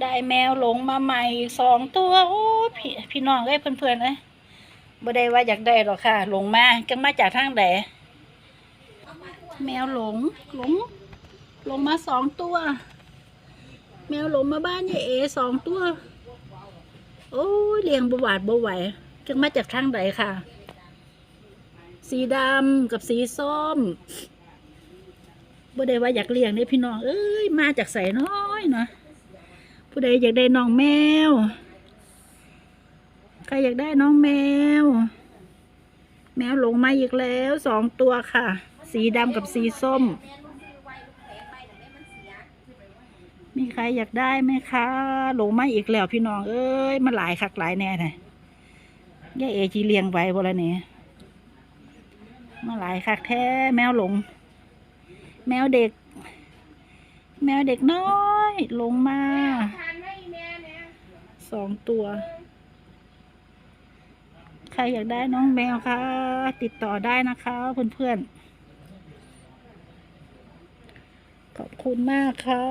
ได้แมวหลงมาใหม่สองตัวโอ้พี่พี่น้องเอ้ยเพื่อนๆเอ้ยบ่ได้ว่าอยากได้หรอกค่ะ หลงมาจังมาจากทางไหนแมวหลงหลงหลงมาสองตัว แมวหลงมาบ้านยายเอสองตัว โอ้ยเลี้ยงบหวาดบไหวจังมาจากทางไหนค่ะ สีดำกับสีส้มบ่ได้ว่าอยากเลี้ยงได้พี่น้องเอ้ยมาจากใสน้อยเนาะ ผู้ใดอยากได้น้องแมว ใครอยากได้น้องแมว แมวหลงมาอีกแล้วสองตัวค่ะ สีดำกับสีส้ม มีใครอยากได้ไหมคะหลงมาอีกแล้วพี่น้อง เอ้ยมันหลายคักหลายแน่เลยย่าเอจีเลี้ยงไว้บละเนี่ยมาหลายคักแท้แมวหลง แมวเด็ก แมวเด็กน้อยหลงมา สองตัว ใครอยากได้น้องแมวคะ ติดต่อได้นะคะเพื่อนๆ ขอบคุณมากค่ะ